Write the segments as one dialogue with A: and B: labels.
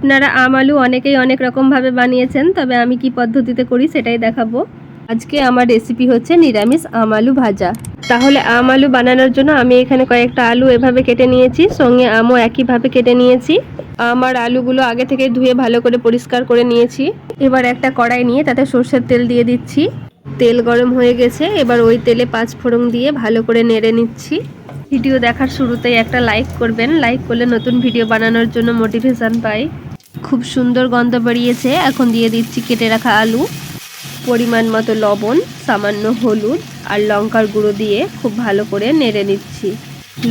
A: আপনারা আম আলু অনেকেই অনেক রকমভাবে বানিয়েছেন, তবে আমি কি পদ্ধতিতে করি সেটাই দেখাবো। আজকে আমার রেসিপি হচ্ছে নিরামিষ আম আলু ভাজা। তাহলে আম আলু বানানোর জন্য আমি এখানে কয়েকটা আলু এভাবে কেটে নিয়েছি, সঙ্গে আমও একইভাবে কেটে নিয়েছি। আমার আলুগুলো আগে থেকে ধুয়ে ভালো করে পরিষ্কার করে নিয়েছি। এবার একটা কড়াই নিয়ে তাতে সর্ষের তেল দিয়ে দিচ্ছি। তেল গরম হয়ে গেছে, এবার ওই তেলে পাঁচ ফোড়ন দিয়ে ভালো করে নেড়ে নিচ্ছি। ভিডিও দেখার শুরুতেই একটা লাইক করবেন। লাইক করলে নতুন ভিডিও বানানোর জন্য মোটিভেশন পাই। খুব সুন্দর গন্ধ বেরিয়েছে। এখন দিয়ে দিচ্ছি কেটে রাখা আলু। পরিমাণ মতো লবণ, সামান্য হলুদ আর লঙ্কার গুঁড়ো দিয়ে খুব ভালো করে নেড়ে নিচ্ছি।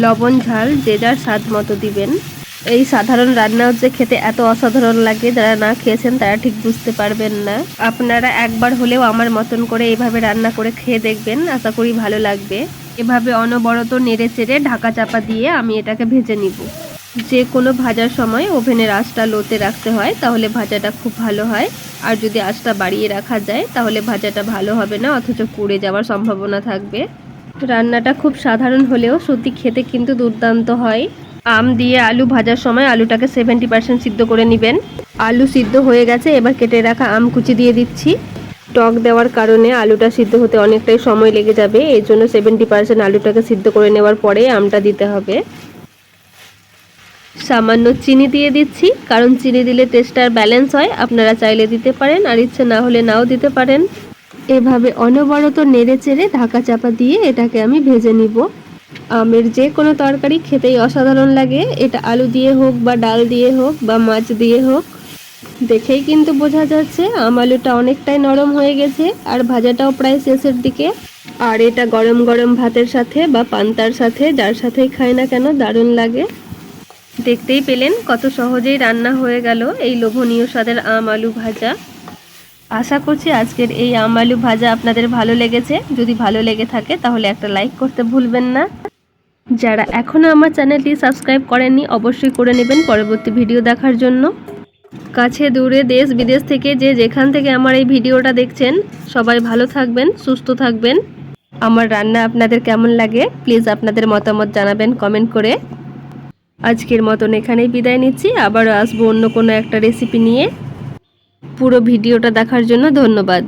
A: লবণ, ঝাল যে যার স্বাদ মতো দিবেন। এই সাধারণ রান্না হচ্ছে খেতে এত অসাধারণ লাগে, যারা না খেয়েছেন তারা ঠিক বুঝতে পারবেন না। আপনারা একবার হলেও আমার মতন করে এইভাবে রান্না করে খেয়ে দেখবেন, আশা করি ভালো লাগবে। এভাবে অনবরত নেড়ে চেড়ে ঢাকা চাপা দিয়ে আমি এটাকে ভেজে নিব। যে কোনো ভাজার সময় ওভেনের আঁচটা লোতে রাখতে হয়, তাহলে ভাজাটা খুব ভালো হয়। আর যদি আঁচটা বাড়িয়ে রাখা যায়, তাহলে ভাজাটা ভালো হবে না, অথচ পুড়ে যাওয়ার সম্ভাবনা থাকবে। রান্নাটা খুব সাধারণ হলেও সত্যি খেতে কিন্তু দুর্দান্ত হয়। আম দিয়ে আলু ভাজার সময় আলুটাকে সেভেন্টি পার্সেন্ট সিদ্ধ করে নেবেন। আলু সিদ্ধ হয়ে গেছে, এবার কেটে রাখা আম কুচি দিয়ে দিচ্ছি। টক দেওয়ার কারণে আলুটা সিদ্ধ হতে অনেকটাই সময় লেগে যাবে এই জন্য সেভেন্টি পার্সেন্ট আলুটাকে সিদ্ধ করে নেওয়ার পরে আমটা দিতে হবে। সামান্য চিনি দিয়ে দিচ্ছি, কারণ চিনি দিলে টেস্টটার ব্যালেন্স হয়। আপনারা চাইলে দিতে পারেন, আর ইচ্ছে না হলে নাও দিতে পারেন। এভাবে অনবরত নেড়ে চেড়ে ঢাকা চাপা দিয়ে এটাকে আমি ভেজে নিব। আমের যে কোনো তরকারি খেতেই অসাধারণ লাগে। এটা আলু দিয়ে হোক বা ডাল দিয়ে হোক বা মাছ দিয়ে হোক। দেখেই কিন্তু বোঝা যাচ্ছে, আম আলুটা অনেকটাই নরম হয়ে গেছে, আর ভাজাটাও প্রায় শেষের দিকে। আর এটা গরম গরম ভাতের সাথে বা পান্তার সাথে, যার সাথেই খায় না কেন, দারুণ লাগে। দেখতেই পেলেন কত সহজেই রান্না হয়ে গেল এই লোভনীয় স্বাদের আম আলু ভাজা। আশা করছি আজকের এই আম আলু ভাজা আপনাদের ভালো লেগেছে। যদি ভালো লেগে থাকে তাহলে একটা লাইক করতে ভুলবেন না। যারা এখনও আমার চ্যানেলটি সাবস্ক্রাইব করেননি, অবশ্যই করে নেবেন পরবর্তী ভিডিও দেখার জন্য। কাছে দূরে দেশ বিদেশ থেকে যে যেখান থেকে আমার এই ভিডিওটা দেখছেন, সবাই ভালো থাকবেন, সুস্থ থাকবেন। আমার রান্না আপনাদের কেমন লাগে, প্লিজ আপনাদের মতামত জানাবেন কমেন্ট করে। আজকের মতন এখানেই বিদায় নিচ্ছি। আবারও আসব অন্য কোনো একটা রেসিপি নিয়ে। পুরো ভিডিওটা দেখার জন্য ধন্যবাদ।